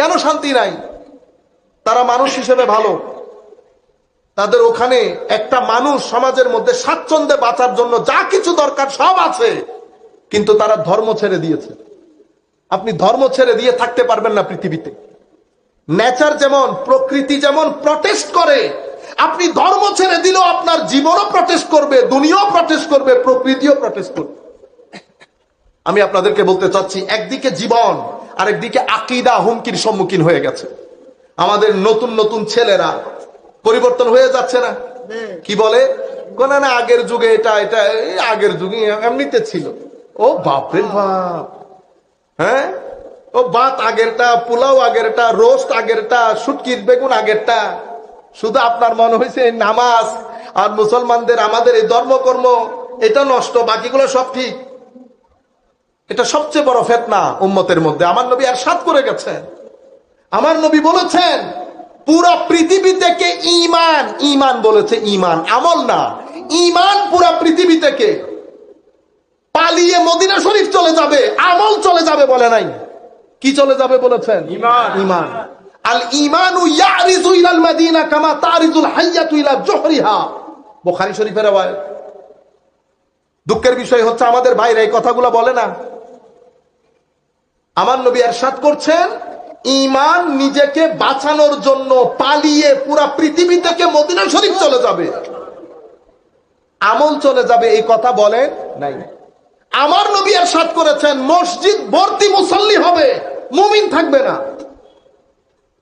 কেন শান্তি নাই? তারা মানুষ হিসেবে ভালো। তাদের ওখানে একটা মানুষ সমাজের মধ্যে স্বাচ্ছন্দ্যে বাঁচার জন্য যা কিছু দরকার সব আছে, কিন্তু তারা ধর্ম ছেড়ে দিয়েছে। আপনি ধর্ম ছেড়ে দিয়ে থাকতে পারবেন না পৃথিবীতে। নেচার যেমন, প্রকৃতি যেমন প্রটেস্ট করে, আপনি ধর্ম ছেড়ে দিলেও আপনার জীবনও প্রটেস্ট করবে, দুনিয়াও প্রটেস্ট করবে, প্রকৃতিও প্রটেস্ট করবে। আমি আপনাদেরকে বলতে চাচ্ছি, একদিকে জীবন আর একদিকে আকিদা হুমকির সম্মুখীন হয়ে গেছে। আমাদের নতুন নতুন ছেলেরা পরিবর্তন হয়ে যাচ্ছে না। কি বলে? না আগের যুগে এটা এটা আগের যুগে এমনিতে ছিল। ও বাপরে বাপ। হ্যাঁ? ও বাত আগেরটা, পোলাও আগেরটা, রোস্ট আগেরটা শুটকির বেগুন আগেরটা। শুধু আপনার মনে হয়েছে নামাজ আর মুসলমানদের আমাদের এই ধর্মকর্ম, এটা নষ্ট, বাকিগুলো সব ঠিক। এটা সবচেয়ে বড় ফেতনা উম্মতের মধ্যে। আমার নবী আর সাত করে গেছেন। আমার নবী বলেছেন পুরা পৃথিবী থেকে ইমান ইমান বলেছে ইমান আমল না। ইমান পুরা পৃথিবী থেকে। পালিয়ে মদিনা শরীফ চলে যাবে আমল চলে যাবে বলে নাই। কি চলে যাবে বলেছেন। ইমান আল ইমানু ইয়ারিজু ইলাল মাদিনা কামা তারিজুল হাইয়াতু ইলা জোহরিহা। বুখারী শরীফের রওয়ায়াত দুঃখের বিষয় হচ্ছে আমাদের ভাইরা এই কথাগুলো বলে না। আমার নবী এরশাদ করছেন ইমান নিজেকে বাঁচানোর জন্য পালিয়ে পুরা পৃথিবী থেকে মদিনা শরীফ চলে যাবে। আমল চলে যাবে, এই কথা বলেন নাই। আমার নবী এরশাদ করেছেন, মসজিদ ভর্তি মুসল্লি হবে, মুমিন থাকবে না।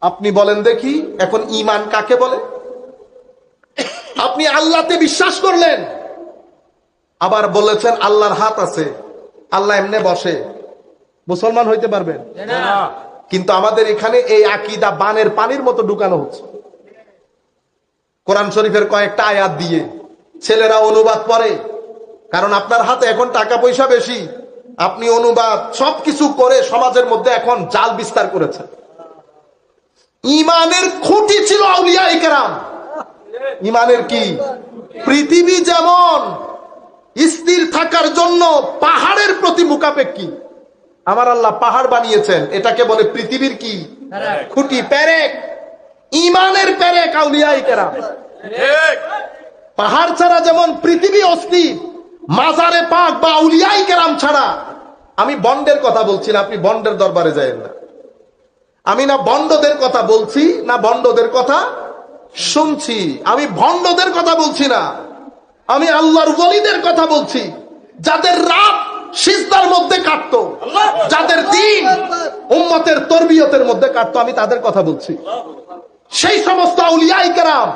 আপনি বলেন দেখি, এখন ইমান কাকে বলে? আপনি আল্লাহতে বিশ্বাস করলেন, আবার বলেছেন আল্লাহর হাত আছে, আল্লাহ এমনে বসে। মুসলমান হইতে পারবেন। কিন্তু আমাদের এখানে এই আকিদা বানের পানির মতো ঢুকানো হচ্ছে। কোরআন শরীফের কয়েকটা আয়াত দিয়ে ছেলেরা অনুবাদ পড়ে কারণ আপনার হাতে এখন টাকা পয়সা বেশি আপনি অনুবাদ সবকিছু করে সমাজের মধ্যে এখন জাল বিস্তার করেছেন। ইমানের খুঁটি ছিল আউলিয়া ইকরাম ইমানের কি? পৃথিবী যেমন স্থির থাকার জন্য পাহাড়ের প্রতি মুখাপেক্ষী আমার আল্লাহ পাহাড় বানিয়েছেন। এটাকে বলে পৃথিবীর কি? খুঁটি প্যারেক ইমানের প্যারেক আউলিয়াই কেরাম। পাহাড় ছাড়া যেমন পৃথিবী অস্থির মাজারে পাক বা আউলিয়াই কেরাম ছাড়া আমি বন্ডের কথা বলছি না আপনি বন্ডের দরবারে যায়েন না। আমি না বন্ডদের কথা বলছি না বন্ডদের কথা শুনছি। আমি ভণ্ডদের কথা বলছি না। আমি আল্লাহর ওলিদের কথা বলছি। যাদের রাত সিজদার মধ্যে কাটতো। যাদের দিন উম্মতের তরবিয়তের মধ্যে কাটতো আমি তাদের কথা বলছি। সেই সমস্ত আউলিয়াই কেরাম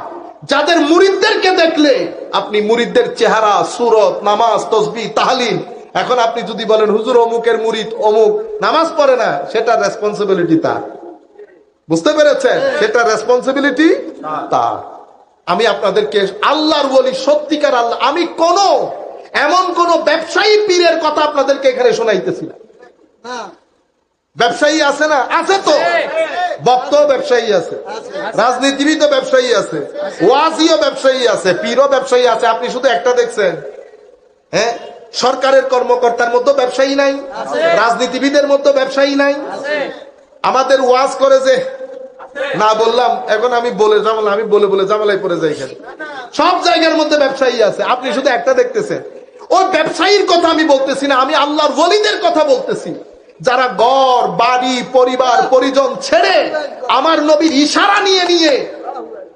যাদের মুরিদদেরকে দেখলে আপনি মুরিদদের চেহারা সুরত নামাজ তসবি তাহালিম এখন আপনি যদি বলেন হুজুর অমুকের মুরিদ অমুক নামাজ পড়ে না সেটা রেসপন্সিবিলিটি তার। বুঝতে পেরেছেন? সেটা রেসপন্সিবিলিটি তার। আমি আপনাদেরকে আল্লাহর বলি সত্যিকার আল্লাহ আমি কোন এমন কোন ব্যবসায়ী পীরের কথা আপনাদেরকে এখানে শোনাইতেছি না ব্যবসায়ী আছে না? আছে তো। বক্ত ব্যবসায়ী আছে। রাজনীতিবিদ ব্যবসায়ী আছে। ওয়াজিও ব্যবসায়ী আছে। পীরও ব্যবসায়ী আছে। আপনি শুধু একটা দেখছেন। হ্যাঁ? সরকারের কর্মকর্তার মধ্যে ব্যবসায়ী নাই। রাজনীতিবিদের মধ্যে ব্যবসায়ী নাই। আমাদের ওয়াজ করে যে না বললাম এখন আমি বলে জামাল আমি বলে বলে জামালাই পরে যাই সব জায়গার মধ্যে ব্যবসায়ী আছে। আপনি শুধু একটা দেখতেছেন। ওই ব্যবসায়ীর কথা আমি বলতেছি না, আমি আল্লাহর ওলিদের কথা বলতেছি। যারা গড় বাড়ি, পরিবার, পরিজন ছেড়ে আমার নবীর ইশারা নিয়ে নিয়ে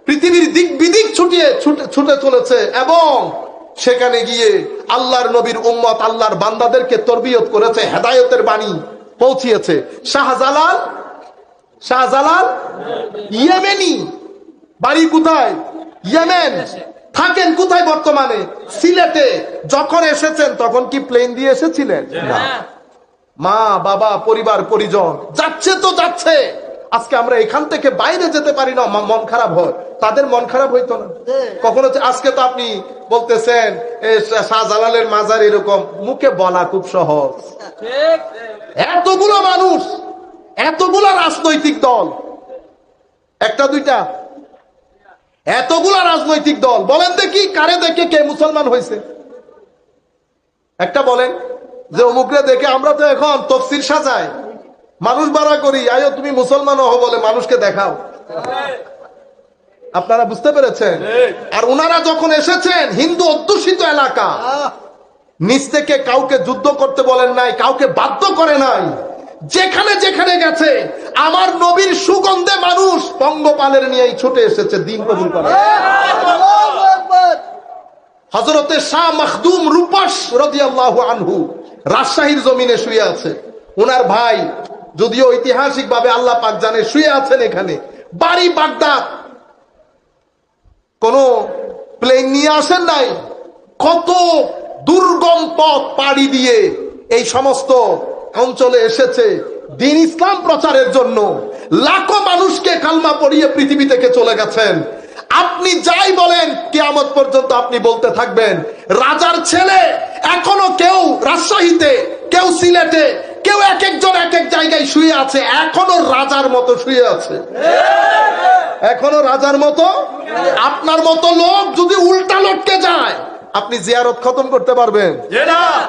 পৃথিবীর দিক বিদিক ছুটিয়ে ছুটে- চলেছে এবং সেখানে গিয়ে আল্লাহর নবীর উম্মত আল্লাহর বান্দাদেরকে তরবিয়ত করেছে, হেদায়তের বাণী পৌঁছিয়েছে। শাহজালাল শাহজালাল, ইয়েমেনি, বাড়ি কোথায়? ইয়েমেন। থাকেন কোথায় বর্তমানে? সিলেটে। যখন এসেছেন তখন কি প্লেন দিয়ে এসেছিলেন? না। মা বাবা পরিবার পরিজন যাচ্ছে তো যাচ্ছে। আজকে আমরা এখান থেকে বাইরে যেতে পারি না মন খারাপ হয়। তাদের মন খারাপ হইতো না। কখনো আজকে তো আপনি বলতেছেন শাহজালালের মাজার এরকম। মুখে বলা খুব সহজ। এতগুলো মানুষ এতগুলো রাজনৈতিক দল। একটা দুইটা। এতগুলা রাজনৈতিক দল, বলেন দেখি কারে দেখে কে মুসলমান হয়েছে? একটা বলেন যে অমুকরে দেখে আমরা তো এখন তফসির সাজাই, মানুষ বাড়া করি, আয়ো তুমি মুসলমান হো বলে মানুষকে দেখাও। আপনারা বুঝতে পেরেছেন? আর ওনারা যখন এসেছেন, হিন্দু অধ্যুষিত এলাকা নিচ থেকে কাউকে যুদ্ধ করতে বলেন নাই, কাউকে বাধ্য করে নাই। যেখানে যেখানে গেছে, আমার নবীর সুগন্ধে মানুষ পঙ্গপালের নিয়েই ছুটে এসেছে, দিন কবুল করে। হজরতে শাহ মখদুম রূপাস আনহু রাজশাহীর জমিনে শুয়ে আছে। ওনার ভাই যদিও ঐতিহাসিক ভাবে আল্লাহ পাক জানে, শুয়ে আছেন এখানে। বাড়ি বাগদাদ। কোন প্লেন নিয়ে আসেন নাই। কত দুর্গম পথ পাড়ি দিয়ে এই সমস্ত অঞ্চলে এসেছে দিন ইসলাম প্রচারের জন্য। লাখো মানুষকে কালমা পড়িয়ে পৃথিবী থেকে চলে গেছেন। আপনি যাই বলেন, কেয়ামত পর্যন্ত আপনি বলতে থাকবেন, রাজার ছেলে এখনও কেউ রাজশাহীতে, কেউ সিলেটে, কেউ এক একজন এক এক জায়গায় শুয়ে আছে, এখনও রাজার মতো শুয়ে আছে। এখনও রাজার মতো? আপনার মতো লোক যদি উল্টা লটকে যায় আপনি জিয়ারত খতম করতে পারবেন।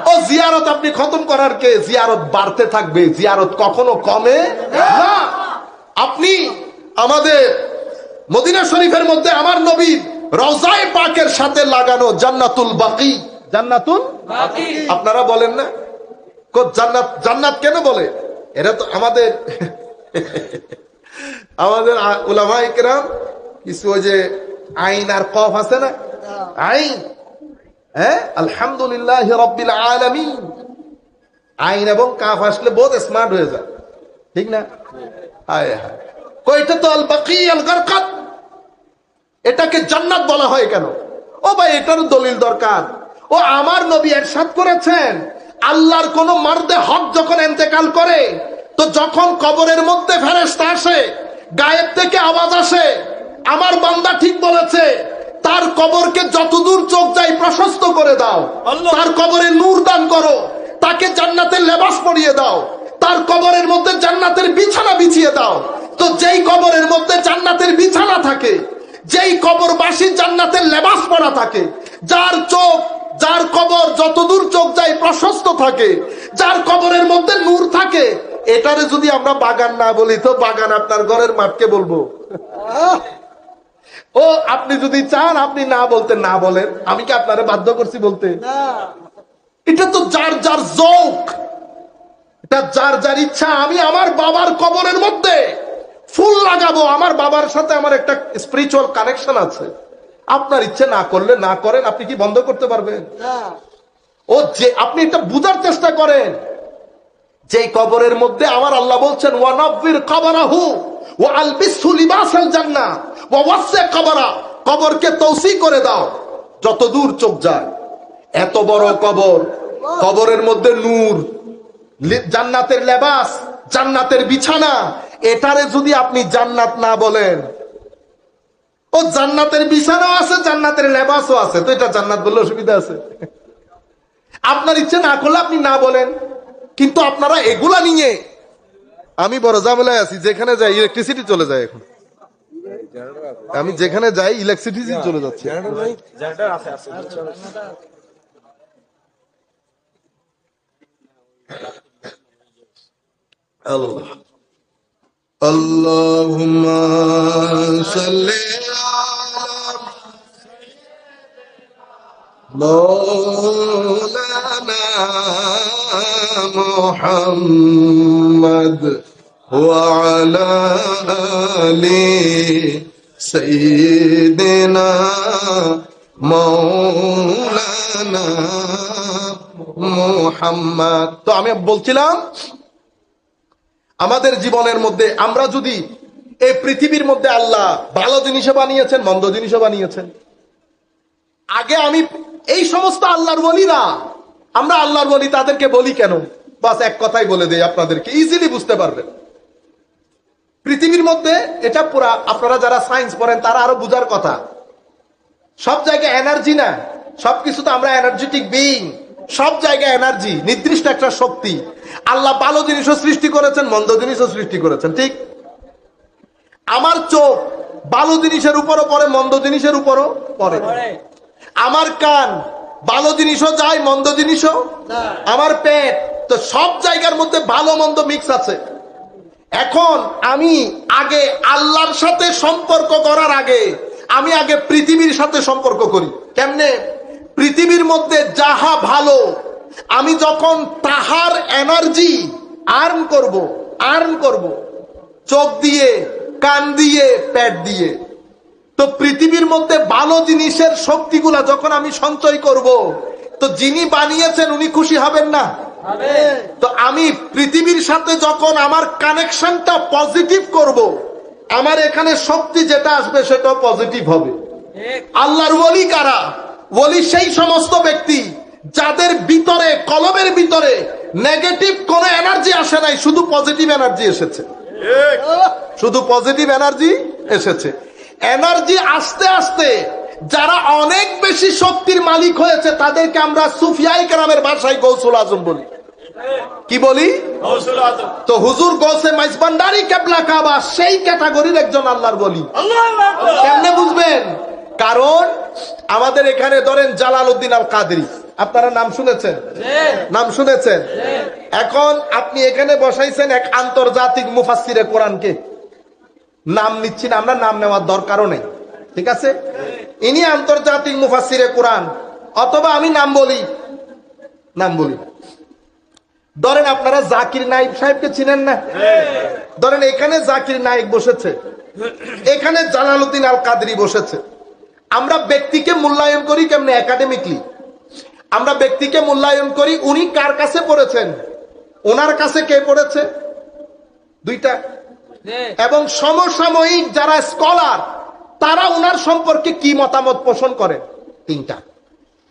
ও জিয়ারত আপনি খতম করার কে? জিয়ারত বাড়তে থাকবে জিয়ারত কখনো কমে না। আপনি আমাদের মদিনা শরীফের মধ্যে আমার নবীর রজায় পাকের সাথে লাগানো জান্নাতুল বাকি। জান্নাতুল আপনারা বলেন না? কো জান্নাত জান্নাত কেন বলে? এটা তো আমাদের আমাদের আ- উলামায়ে কেরাম কিছু ওই যে আইন আর কফ আছে না? আইন। হ্যাঁ? আলহামদুলিল্লাহ রব্বিল আলামিন। আইন এবং কাফ আসলে বহুত স্মার্ট হয়ে যায়। ঠিক না? হায় হায়। কইটা তো আল বাকি এটাকে জান্নাত বলা হয় কেন? ও ভাই, এটারও দলিল দরকার। ও আমার নবী এরশাদ করেছেন। আল্লাহর কোন মার্দে হক যখন এন্তেকাল করে, তো যখন কবরের মধ্যে ফেরেশতা আসে, গায়েব থেকে আওয়াজ আসে, আমার বান্দা ঠিক বলেছে তার কবরকে যতদূর চোখ যায় প্রশস্ত করে দাও। তার কবরে নূর দান করো। তাকে জান্নাতের লেবাস পরিয়ে দাও। তার কবরের মধ্যে জান্নাতের বিছানা বিছিয়ে দাও। তো যেই কবরের মধ্যে জান্নাতের বিছানা থাকে যেই কবরবাসী জান্নাতের লেবাস পরা থাকে যার চোখ যার কবর যতদূর চোখ যায় প্রশস্ত থাকে যার কবরের মধ্যে নূর থাকে এটারে যদি আমরা বাগান না বলি তো বাগান আপনার ঘরের মাঠকে বলব। ও আপনি যদি চান আপনি না বলতে না বলেন। আমি কি আপনারে বাধ্য করছি বলতে? এটা তো যার যার জোক। এটা যার যার ইচ্ছা আমি আমার বাবার কবরের মধ্যে ফুল লাগাবো। আমার বাবার সাথে আমার একটা স্পিরিচুয়াল কানেকশন আছে। আপনার ইচ্ছে না করলে না করেন আপনি কি বন্ধ করতে পারবেন? ও যে আপনি এটা বুঝার চেষ্টা করেন। যে কবরের মধ্যে আমার আল্লাহ বলছেন ওয়ানব্বির কবরাহু ও আলবিসু লিবাসাল কবরা, কবরকে তৌসি করে দাও, যত দূর চোখ যায়। এত বড় কবর, কবরের মধ্যে নূর জান্নাতের লেবাস, জান্নাতের বিছানা, এটারে যদি আপনি জান্নাত না বলেন, ও জান্নাতের বিছানাও আছে, জান্নাতের লেবাসও আছে, তো এটা জান্নাত বললে অসুবিধা আছে। আপনার ইচ্ছে না করলে আপনি না বলেন, কিন্তু আপনারা এগুলা নিয়ে, আমি বড় ঝামেলায় আছি, যেখানে যাই ইলেকট্রিসিটি চলে যায় এখন। আমি যেখানে যাই ইলেকট্রিসিটি চলে যাচ্ছে আল্লাহ اللهم صل على مولانا محمد وعلى آل سيدنا مولانا محمد তো আমি বলছিলাম আমাদের জীবনের মধ্যে আমরা যদি এই পৃথিবীর মধ্যে আল্লাহ ভালো জিনিসও বানিয়েছেন মন্দ জিনিসও বানিয়েছেন আগে আমি এই সমস্ত আল্লাহর বলিরা আমরা আল্লাহর বলি তাদেরকে বলি কেন বাস এক কথাই বলে দেই আপনাদেরকে ইজিলি বুঝতে পারবেন পৃথিবীর মধ্যে এটা পুরা আপনারা যারা সায়েন্স পড়েন তারা আরও বুঝার কথা। সব জায়গায় এনার্জি না। সবকিছু তো আমরা এনার্জেটিক বিং সব জায়গায় এনার্জি নির্দিষ্ট একটা শক্তি। আল্লাহ ভালো জিনিসও সৃষ্টি করেছেন মন্দ জিনিসও সৃষ্টি করেছেন ঠিক? আমার চোখ ভালো জিনিসের উপরও পড়ে মন্দ জিনিসের উপরও পড়ে। আমার কান ভালো জিনিসও যায় মন্দ জিনিসও আমার পেট তো সব জায়গার মধ্যে ভালো মন্দ মিক্স আছে। এখন আমি আগে আল্লাহর সাথে সম্পর্ক করার আগে, আমি আগে পৃথিবীর সাথে সম্পর্ক করি। কেমনে? পৃথিবীর মধ্যে যাহা ভালো, আমি যখন তাহার এনার্জি আর্ন করব আর্ন করব, চোখ দিয়ে, কান দিয়ে, পেট দিয়ে, তো পৃথিবীর মধ্যে ভালো জিনিসের শক্তিগুলা যখন আমি সঞ্চয় করব, তো যিনি বানিয়েছেন উনি খুশি হবেন না? তো আমি পৃথিবীর সাথে যখন আমার কানেকশনটা পজিটিভ করব আমার এখানে শক্তি যেটা আসবে সেটা পজিটিভ হবে। আল্লাহর ওলি কারা? ওলি সেই সমস্ত ব্যক্তি যাদের ভিতরে কলমের ভিতরে নেগেটিভ কোন এনার্জি আসে নাই শুধু পজিটিভ এনার্জি এসেছে। শুধু পজিটিভ এনার্জি এসেছে। এনার্জি আস্তে আস্তে যারা অনেক বেশি শক্তির মালিক হয়েছে তাদেরকে আমরা সুফিয়াই গ্রামের ভাষায় গৌসুল আজম বলি। কি বলি? তো হুজুর গৌসে মাইজবান্ডারি কেবলা কাবা সেই ক্যাটাগরির একজন আল্লাহর বলি। কেমনে বুঝবেন? কারণ আমাদের এখানে ধরেন জালাল উদ্দিন আল কাদরি আপনারা নাম শুনেছেন? নাম শুনেছেন? এখন আপনি এখানে বসাইছেন এক আন্তর্জাতিক মুফাসিরে কোরআনকে। নাম নিচ্ছি না আমরা নাম নেওয়ার দরকারও নেই। ঠিক আছে? ইনি আন্তর্জাতিক মুফাসিরে কোরআন। অথবা আমি নাম বলি। নাম বলি ধরেন আপনারা জাকির নাইক সাহেবকে চিনেন না? ধরেন এখানে জাকির নাইক বসেছে। এখানে জালালউদ্দিন আল কাদরি বসেছে। আমরা ব্যক্তিকে মূল্যায়ন করি কেমনে? একাডেমিকলি আমরা ব্যক্তিকে মূল্যায়ন করি উনি কার কাছে পড়েছেন? ওনার কাছে কে পড়েছে? দুইটা। এবং সমসাময়িক যারা স্কলার তারা ওনার সম্পর্কে কি মতামত পোষণ করেন তিনটা।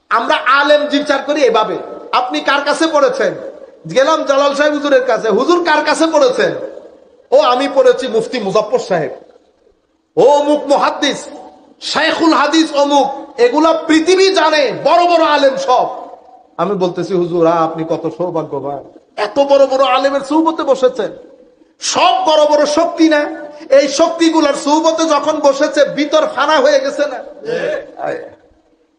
আমরা আলেম বিচার করি এভাবে। আপনি কার কাছে পড়েছেন? গেলাম জালাল সাহেব হুজুরের কাছে। হুজুর কার কাছে পড়েছেন? ও, আমি পড়েছি মুফতি মুজফর সাহেব। ও, অমুক মহাদ্দিস শেখুল হাদিস অমুক। এগুলা পৃথিবী জানে, বড় বড় আলেম সব। আমি বলতেছি, হুজুর আপনি কত সৌভাগ্যবান। এত বড় বড় আলেমের সৌবতে বসেছেন। সব বড় বড় শক্তি না? এই শক্তিগুলার সৌবতে যখন বসেছে ভিতর ফানা হয়ে গেছে না?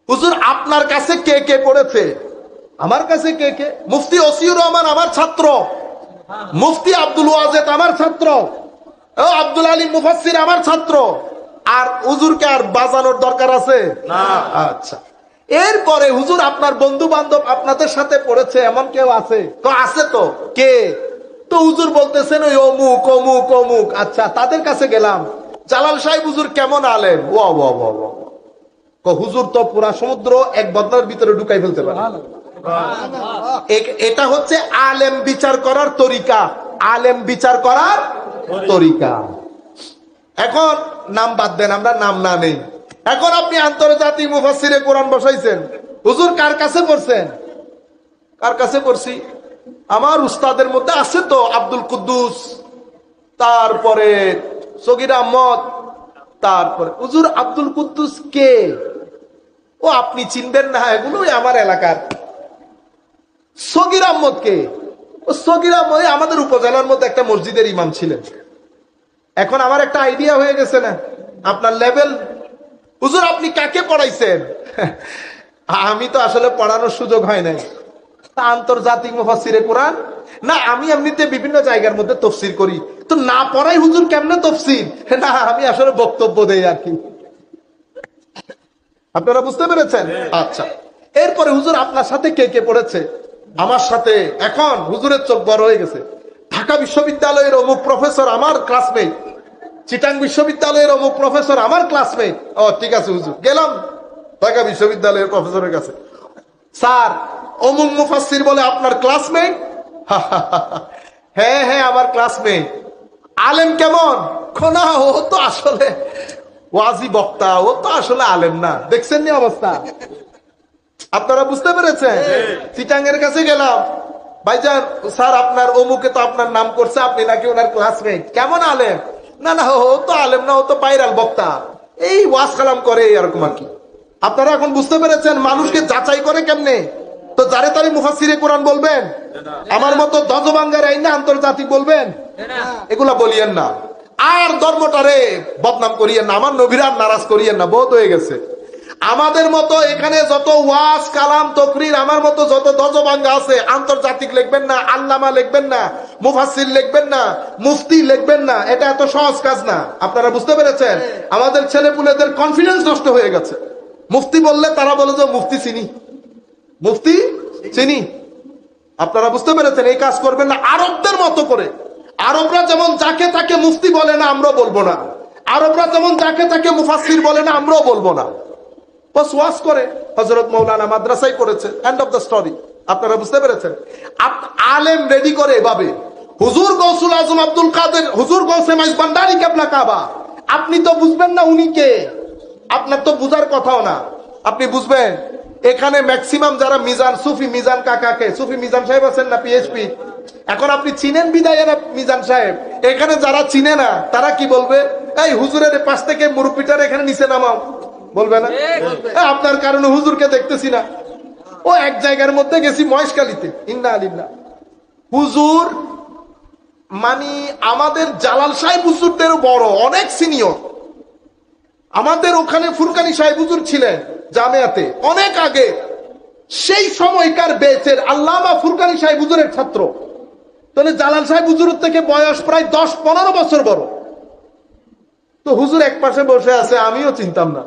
হুজুর আপনার কাছে কে কে পড়েছে? আমার কাছে কে কে? মুফতি ওসিউর রহমান আমার ছাত্র। মুফতি আব্দুল ওয়াজেদ আমার ছাত্র। ও আব্দুল আলী মুফাসসির আমার ছাত্র। আর হুজুরকে আর বাজানোর দরকার আছে? না। আচ্ছা। এরপরে হুজুর আপনার বন্ধু বান্ধব আপনাদের সাথে পড়েছে এমন কেউ আছে? তো আছে তো। কে? তো হুজুর বলতেছেন, ওই অমুক অমুক অমুক। আচ্ছা তাদের কাছে গেলাম। জালাল সাহেব হুজুর কেমন আলেম? ও হুজুর তো পুরা সমুদ্র এক বদনার ভিতরে ঢুকাই ফেলতে পারে। এটা হচ্ছে আলেম বিচার করার তরিকা। আলেম বিচার করার তরিকা। এখন নাম বাদ দেন, আমরা নাম না নেই। এখন আপনি আন্তর্জাতিক মুফাসিরে কোরআন বসাইছেন। হুজুর কার কাছে পড়ছেন? কার কাছে পড়ছি? আমার উস্তাদের মধ্যে আছে তো আব্দুল কুদ্দুস, তারপরে সগির আহমদ, তারপরে হুজুর আব্দুল কুদ্দুস কে? ও, আপনি চিনবেন না, এগুলোই আমার এলাকার। সগির আহমদ কে? ও, সগির আহমদ আমাদের উপজেলার মধ্যে একটা মসজিদের ইমাম ছিলেন। এখন আমার একটা আইডিয়া হয়ে গেছে না, আপনার লেভেল হুজুর, আপনি কাকে পড়াইছেন? আমি তো আসলে পড়ানোর সুযোগ হয় নাই। তা আন্তর্জাতিক মুফাসিরে কোরআন? না আমি এমনিতে বিভিন্ন জায়গার মধ্যে তফসির করি। তো না পড়াই হুজুর কেমনে তফসির? না আমি আসলে বক্তব্য দেই আর কি। আপনারা বুঝতে পেরেছেন? আচ্ছা। এরপরে হুজুর আপনার সাথে কে কে পড়েছে? আমার সাথে এখন হুজুরের চোখ বড় হয়ে গেছে। ঢাকা বিশ্ববিদ্যালয়ের অমুক প্রফেসর আমার ক্লাসমেট চিটাং বিশ্ববিদ্যালয়ের অমুক প্রফেসর আমার ক্লাসমেট ও ঠিক আছে হুজুর। গেলাম ঢাকা বিশ্ববিদ্যালয়ের প্রফেসরের কাছে। স্যার অমুক মুফাসির বলে আপনার ক্লাসমেট হ্যাঁ হ্যাঁ আমার ক্লাসমেট আলেম কেমন? খোনা ও তো আসলে ওয়াজি বক্তা ও তো আসলে আলেম না। দেখছেন নি অবস্থা? আপনারা বুঝতে পেরেছেন? চিটাং এর কাছে গেলাম। ভাইজান স্যার আপনার অমুকে তো আপনার নাম করছে আপনি নাকি ওনার ক্লাসমেট কেমন আলেম? না না ও তো আলেম না ও তো বাইরাল বক্তা। এই ওয়াজ কালাম করে এরকম আর কি। আপনারা এখন বুঝতে পেরেছেন মানুষকে যাচাই করে কেমনে? তো যারে তারে মুফাসিরে কোরআন বলবেন, আমার মতো দজবাঙ্গার আইন না আন্তর্জাতিক বলবেন, এগুলা বলিয়েন না। আর ধর্মটারে বদনাম করিয়েন না, আমার নবীরা নারাজ করিয়েন না, বহুত হয়ে গেছে। আমাদের মতো এখানে যত ওয়াজ, কালাম, তকরির, আমার মতো যত দজবাঙ্গা আছে, আন্তর্জাতিক লিখবেন না, আল্লামা লিখবেন না মুফাসির লিখবেন না, মুফতি লিখবেন না, এটা এত সহজ কাজ না। আপনারা বুঝতে পেরেছেন? আমাদের ছেলে পুলেদের কনফিডেন্স নষ্ট হয়ে গেছে। মুফতি বললে তারা বলে যে মুফতি চিনি। মুফতি, চিনি? আপনারা বুঝতে পেরেছেন, এই কাজ করবেন না, আরবদের মতো করে। আরবরা যেমন যাকে তাকে মুফতি বলে না, আমরাও বলব না। আরবরা যেমন যাকে তাকে মুফাসির বলে না, আমরাও বলব না। ওয়াজ করে। হজরত মৌলানা মাদ্রাসায় করেছে এন্ড অফ দ্য স্টোরি আপনারা বুঝতে পেরেছেন? আলেম রেডি করে এভাবে। হুজুর গৌসুল আজম আব্দুল কাদের, হুজুর গৌসে মাইজ ভান্ডারি কাবা। আপনি তো বুঝবেন না উনি কে। আপনার তো বুঝার কথাও না। আপনি বুঝবেন? এখানে ম্যাক্সিমাম যারা মিজান সুফি মিজান কাকাকে সুফি মিজান সাহেব আছেন না পিএইচপি এখন আপনি চিনেন বিদায় না মিজান সাহেব? এখানে যারা চিনে না তারা কি বলবে? এই হুজুরের পাশ থেকে মুরব্বিটার এখানে নিচে নামাও। বলবে না? আপনার কারণে হুজুরকে দেখতেছি না। ও এক জায়গার মধ্যে গেছি মহেশকালিতে ইন্না আলিল্লা হুজুর মানে আমাদের জালাল সাহেব হুজুরদের বড় অনেক সিনিয়র আমাদের ওখানে ফুরকানি সাহেব হুজুর ছিলেন জামিয়াতে। অনেক আগে সেই সময়কার বেচের আল্লামা ফুরকানি সাহেব হুজুরের ছাত্র। তাহলে জালাল সাহেব হুজুরের থেকে বয়স প্রায় দশ পনেরো বছর বড়। তো হুজুর এক পাশে বসে আছে, আমিও চিনতাম না।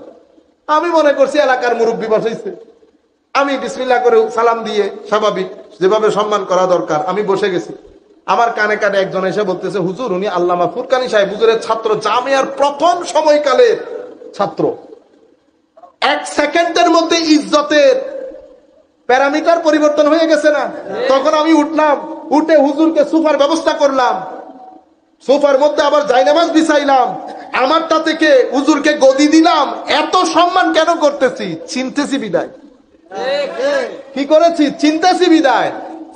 আমি মনে করছি এলাকার মুরব্বী বসাইছে আমি বিসমিল্লা করে সালাম দিয়ে স্বাভাবিক যেভাবে সম্মান করা দরকার, আমি বসে গেছি। আমার কানে কানে একজন এসে বলতেছে, হুজুর, উনি আল্লামা ফুরকানি সাহেব হুজুরের ছাত্র জামিয়ার প্রথম সময়কালের ছাত্র। এক সেকেন্ডের মধ্যে ইজ্জতের প্যারামিটার পরিবর্তন হয়ে গেছে না? তখন আমি উঠলাম, উঠে হুজুরকে সুফার ব্যবস্থা করলাম। সোফার মধ্যে আবার জাইনামাজ বিছাইলাম। আমারটা থেকে হুজুরকে গদি দিলাম। এত সম্মান কেন করতেছি? চিনতেছি বিদায়। কি করেছি? চিনতেছি বিদায়।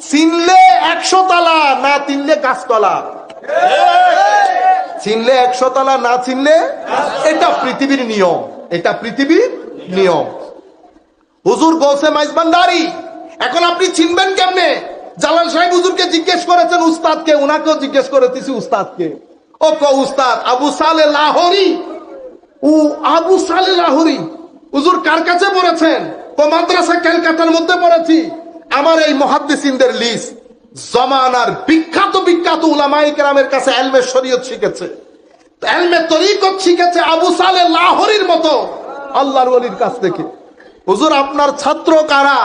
চিনলে একশো তালা, না চিনলে গাছতলা। চিনলে একশো তালা, না চিনলে এটা পৃথিবীর নিয়ম। এটা পৃথিবীর নিয়ম। হুজুর গোসে মাইজবান্ডারি এখন আপনি চিনবেন কেমনে? জালাল সাহেব হুজুরকে জিজ্ঞেস করেছেন, উস্তাদকে? উনাকেও জিজ্ঞেস করেছি, উস্তাদকে? ও ক, উস্তাদ, আবু সালে লাহোরি? ও, আবু সালে লাহোরি? হুজুর কার কাছে পড়েছেন? ও মাদ্রাসা ক্যালকাটার মধ্যে পড়েছি। আমার এই মহাদ্দিসিনদের লিস্ট জমানার বিখ্যাত বিখ্যাত উলামাই কেরামের কাছে এলমে শরীয়ত শিখেছে। এলমে তরিকত শিখেছে আবু সালে লাহোরির মতো, আল্লাহর ওলির কাছ থেকে। হুজুর, আপনার ছাত্র কারা?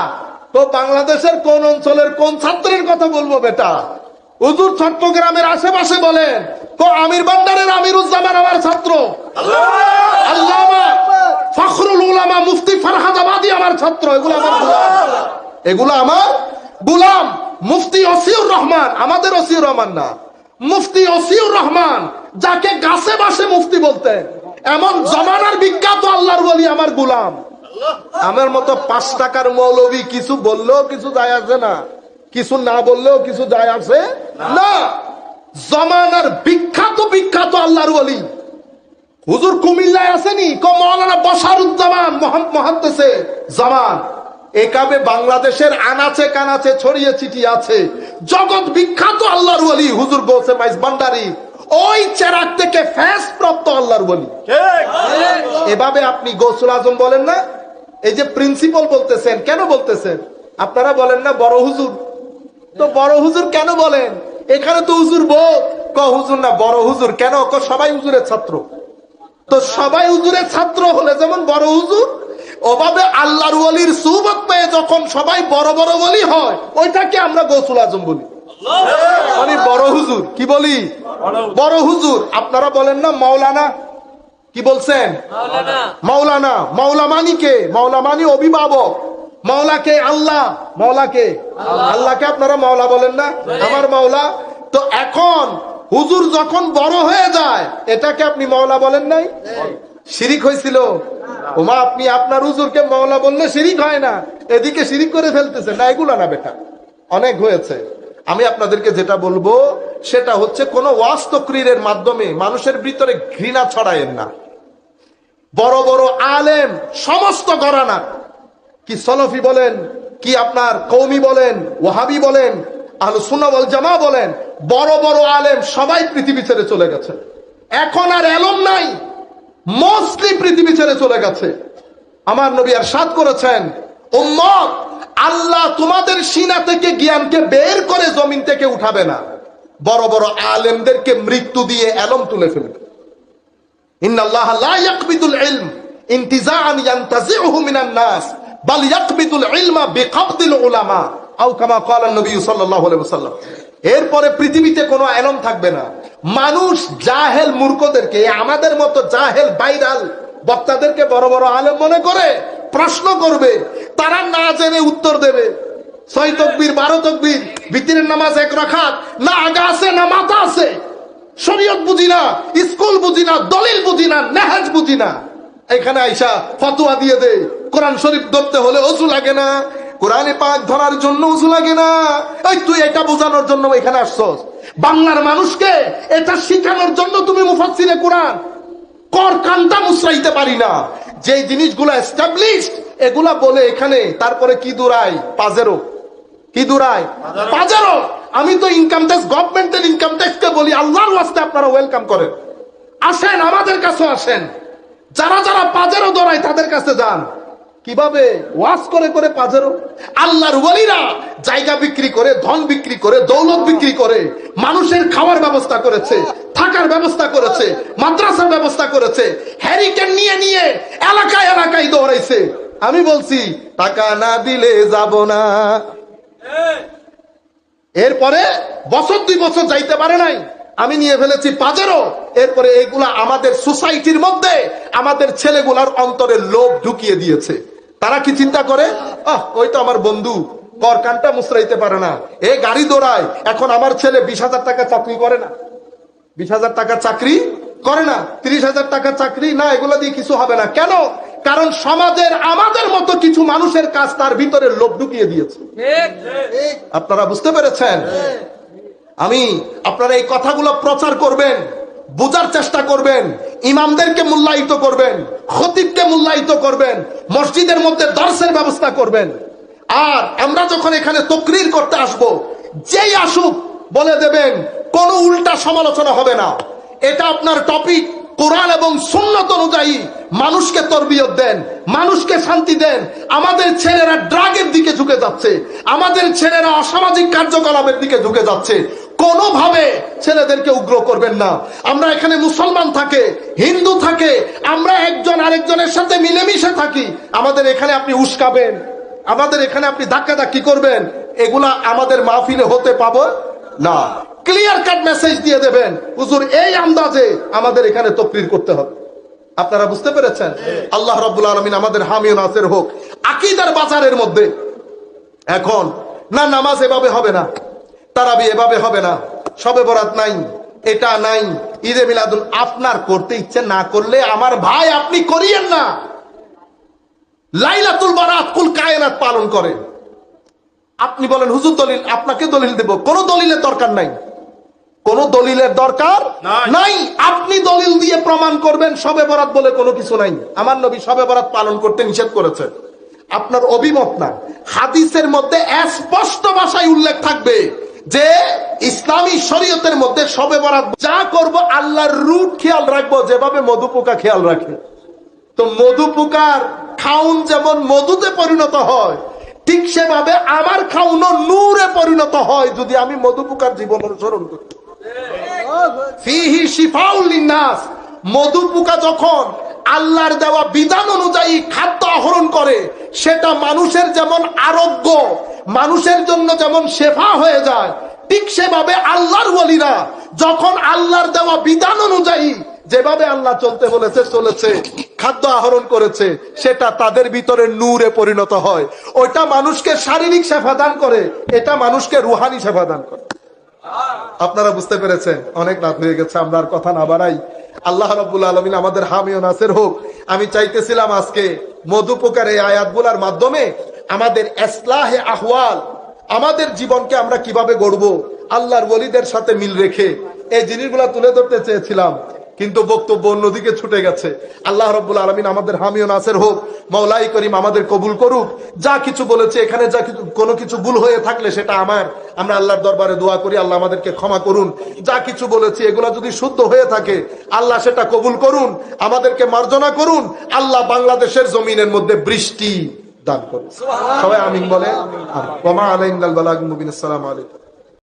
তো বাংলাদেশের কোন অঞ্চলের কোন ছাত্রের কথা বলব বেটা? হুজুর চট্টগ্রামের আশেপাশে বলেন তো আমির বান্ডারের আমিরুজ্জামান আমার ছাত্র। আল্লামা ফখরুল উলামা মুফতি ফারহাদাবাদী আমার ছাত্র। এগুলো আমার এগুলো আমার গুলাম, মুফতি ওসিউর রহমান, আমাদের ওসিউর রহমান না। মুফতি ওসিউর রহমান, যাকে গাছে বাসে মুফতি বলতেন এমন জমানার বিখ্যাত আল্লাহর বলি আমার গুলাম। আমার মতো পাঁচ টাকার মৌলবী কিছু বললেও কিছু যায় আসে না। কিছু না বললেও কিছু যায় আসে না। জমানার বিখ্যাত বিখ্যাত আল্লাহর বলি হুজুর কুমিল্লায় আসেনি? ক মৌলানা বসারুজ্জামান মহাদ্দেশে জামান। একাবে বাংলাদেশের আনাচে কানাচে ছড়িয়ে ছিটিয়ে আছে। জগৎ বিখ্যাত আল্লাহর ওলি। হুজুর গোসে মাইজ ভান্ডারি ওই চেরাক থেকে ফ্যাস প্রাপ্ত আল্লাহর বলি এভাবে আপনি গোসুল আজম বলেন না? এই যে প্রিন্সিপাল বলতেছেন কেন বলতেছেন? আপনারা বলেন না বড় হুজুর। তো বড় হুজুর কেন বলেন? এখানে তো হুজুর বউ ক হুজুর না বড় হুজুর। কেন? ক সবাই হুজুরের ছাত্র। তো সবাই হুজুরের ছাত্র হলে যেমন বড় হুজুর ওভাবে আল্লাহর ওলির সুবত পেয়ে যখন সবাই বড় বড় বলি হয় ওইটাকে আমরা গৌসুল আজম বলি। মানে বড় হুজুর কি বলি? বড় হুজুর আপনারা বলেন না মাওলানা কি বলছেন? মাওলানা। মাওলা মানি কে? মাওলা মানি অভিভাবক। মাওলাকে আল্লাহ। মাওলাকে আল্লাহকে আপনারা মাওলা বলেন না? আমার মাওলা। তো এখন হুজুর যখন বড় হয়ে যায় এটাকে আপনি মাওলা বলেন নাই? শিরিক হয়েছিল। ওমা আপনি আপনার হুজুরকে মাওলা বললে শিরিক হয় না। এদিকে শিরিক করে ফেলতেছে। না, এগুলো না বেটা। অনেক হয়েছে। আমি আপনাদেরকে যেটা বলব, সেটা হচ্ছে কোন তকরিরের মাধ্যমে মানুষের ভিতরে ঘৃণা ছড়ায়েন না। বড় বড় আলেম, সমস্ত গরানা কি সলফি বলেন, কি আপনার কৌমি বলেন ওহাবি বলেন আহলু সুন্নাওয়াল জামা বলেন, বড় বড় আলেম সবাই পৃথিবী ছেড়ে চলে গেছে। এখন আর এলম নাই। মোস্টলি পৃথিবী ছেড়ে চলে গেছে। আমার নবী আর সাত করেছেন, উম্মত, আল্লাহ তোমাদের সিনা থেকে জ্ঞানকে বের করে জমিন থেকে উঠাবে না। বড় বড় আলেমদেরকে মৃত্যু দিয়ে এলম তুলে ফেলবে। ইন্তিজাআন নাস, বাল এরপরে পৃথিবীতে কোনো এলম থাকবে না। মানুষ জাহেল মূর্খদেরকে, আমাদের মতো জাহেল বাইরাল বক্তাদেরকে বড় বড় আলেম মনে করে, প্রশ্ন করবে, তারা না জেনে উত্তর দেবে। ছয় তকবীর, বারো তকবীর ভিতরের নামাজ এক রাখাত, না আগা আছে, না মাথা আছে। শরীয়ত বুঝি না, স্কুল বুঝি না, দলিল বুঝি না, নেহাজ বুঝি না। এখানে আইসা ফতোয়া দিয়ে দে। কোরআন শরীফ ধরতে হলে অসু লাগে না। কোরআনে পাক ধরার জন্য উজু লাগে না। এই তুই এটা বোঝানোর জন্য এখানে আসছস। বাংলার মানুষকে এটা শিখানোর জন্য তুমি মুফাসসিরে কোরআন। কর কানটা মুসরাইতে পারি না। যে জিনিসগুলো এস্টাবলিশড এগুলা বলে এখানে তারপরে কি দূরাই পাজেরো। কি দূরাই পাজেরো। আমি তো ইনকাম ট্যাক্স গভর্নমেন্টের ইনকাম ট্যাক্সকে বলি আল্লাহর ওয়াস্তে আপনারা ওয়েলকাম করেন। আসেন আমাদের কাছে আসেন। যারা যারা পাজেরো দৌড়ায় তাদের কাছে যান। কীভাবে? ওয়াশ করে করে পাজেরো আল্লাহর ওয়ালিরা জায়গা বিক্রি করে, ধন বিক্রি করে, দৌলত বিক্রি করে, মানুষের খাওয়ার ব্যবস্থা করেছে, থাকার ব্যবস্থা করেছে, মাদ্রাসার ব্যবস্থা করেছে হ্যারিকেন নিয়ে নিয়ে এলাকায় এলাকায় দৌড়াইছে। আমি বলছি, টাকা না দিলে যাব না। এরপরে বছর দুই বছর যাইতে পারে নাই। আমি নিয়ে ফেলেছি পাজেরও এরপরে এগুলা আমাদের সোসাইটির মধ্যে আমাদের ছেলেগুলার অন্তরে লোভ ঢুকিয়ে দিয়েছে। তারা কি চিন্তা করে? আহ, ওই তো আমার বন্ধু। কর, কানটা মুসরাইতে পারে না। এ গাড়ি দৌড়ায়। এখন আমার ছেলে বিশ হাজার টাকা চাকরি করে না। বিশ হাজার টাকা চাকরি করে না। তিরিশ হাজার টাকা চাকরি? না, এগুলো দিয়ে কিছু হবে না। কেন? কারণ সমাজের আমাদের মতো কিছু মানুষের কাজ তার ভিতরে লোভ ঢুকিয়ে দিয়েছে। আপনারা বুঝতে পেরেছেন? আমি আপনারা এই কথাগুলো প্রচার করবেন। বোঝার চেষ্টা করবেন, ইমামদেরকে মূল্যায়িত করবেন, খতিবকে মূল্যায়িত করবেন, মসজিদের মধ্যে দর্শের ব্যবস্থা করবেন। আর আমরা যখন এখানে তকরির করতে আসব, যেই আসুক বলে দেবেন, কোনো উল্টা সমালোচনা হবে না। এটা আপনার টপিক, কোরআন এবং সুন্নত অনুযায়ী মানুষকে তরবিয়ত দেন, মানুষকে শান্তি দেন। আমাদের ছেলেরা ড্রাগের দিকে ঝুঁকে যাচ্ছে, আমাদের ছেলেরা অসামাজিক কার্যকলাপের দিকে ঝুঁকে যাচ্ছে। কোনোভাবে ছেলেদেরকে উগ্র করবেন না। আমরা এখানে মুসলমান থাকে, হিন্দু থাকে, আমরা একজন আরেকজনের সাথে মিলেমিশে থাকি। আমাদের এখানে আপনি উস্কাবেন, আমাদের এখানে আপনি ধাক্কা ধাক্কি করবেন, এগুলা আমাদের মাহফিলে হতে পাবো না। ক্লিয়ার কাট মেসেজ দিয়ে দেবেন, হুজুর, এই আন্দাজে আমাদের এখানে তকরির করতে হবে। আপনারা বুঝতে পেরেছেন? আল্লাহ রাব্বুল আলমিন আমাদের হামিও নাসের হোক। আকিদার বাজারের মধ্যে। এখন, না, নামাজ এভাবে হবে না। তারাবি এভাবে হবে না। সবে বরাত নাই এটা নাই। ঈদে মিলাদুল আপনার করতে ইচ্ছে না করলে আমার ভাই আপনি করিয়েন না। লাইলাতুল বারাত কুল কায়নাত পালন করেন। আপনি বলেন হুজুর দলিল আপনাকে দলিল দেব। কোন দলিলের দরকার নাই। কোন দলিলের দরকার নাই। নাই। আপনি দলিল দিয়ে প্রমাণ করবেন সবে বরাত বলে কোনো কিছু নাই। আমার নবী সবে বরাত পালন করতে নিষেধ করেছে। আপনার অভিমত না হাদিসের মধ্যে স্পষ্ট ভাষায় উল্লেখ থাকবে। যে ইসলামী শরীয়তের মধ্যে সবে বরাত যা করব, আল্লাহর রুট খেয়াল রাখব, যেভাবে মধু পোকা খেয়াল রাখে। তো মধু পোকার খাউন যেমন মধুতে পরিণত হয়, ঠিক সেভাবে আমার খাউনও নূরে পরিণত হয় যদি আমি মধু পোকার জীবন অনুসরণ করি। ফিহি শিফাউল লিন্নাস, মধু পোকা যখন আল্লাহর দেওয়া বিধান অনুযায়ী খাদ্য আহরণ করে, সেটা মানুষের যেমন আরোগ্য, মানুষের জন্য যেমন শেফা হয়ে যায়, ঠিক সেভাবে আল্লাহর ওয়ালিরা যখন আল্লাহর দেওয়া বিধান অনুযায়ী যেভাবে আল্লাহ চলতে বলেছে, চলেছে, খাদ্য আহরণ করেছে, সেটা তাদের ভিতরে নূরে পরিণত হয়। ওইটা মানুষকে শারীরিক সেবা দান করে, এটা মানুষকে রুহানি সেবা দান করে। আপনারা বুঝতে পেরেছেন, অনেক রাত হয়ে গেছে, আমরা আর কথা না বাড়াই। আল্লাহ রব্বুল আলমিন আমাদের হামিও নাসের হোক। আমি চাইতেছিলাম আজকে মধু পোকার এই আয়াতগুলার মাধ্যমে আমাদের এসলাহে আহওয়াল, আমাদের জীবনকে আমরা কীভাবে গড়বো, আল্লাহর বলিদের সাথে মিল রেখে এই জিনিসগুলা তুলে ধরতে চেয়েছিলাম। কিন্তু বক্তব্য অন্যদিকে ছুটে গেছে। আল্লাহ রব্বুল আলমিন আমাদের হামিও নাসের হোক মৌলাই করিম আমাদের কবুল করুক যা কিছু বলেছে এখানে যা কিছু কোনো কিছু ভুল হয়ে থাকলে সেটা আমার। আমরা আল্লাহর দরবারে দোয়া করি আল্লাহ আমাদেরকে ক্ষমা করুন। যা কিছু বলেছি এগুলা যদি শুদ্ধ হয়ে থাকে আল্লাহ সেটা কবুল করুন আমাদেরকে মার্জনা করুন আল্লাহ বাংলাদেশের জমিনের মধ্যে বৃষ্টি দান করুন। সবাই আমিন বলে আর কমা আলাইন মুবিন আসসালাম আলাইকুম।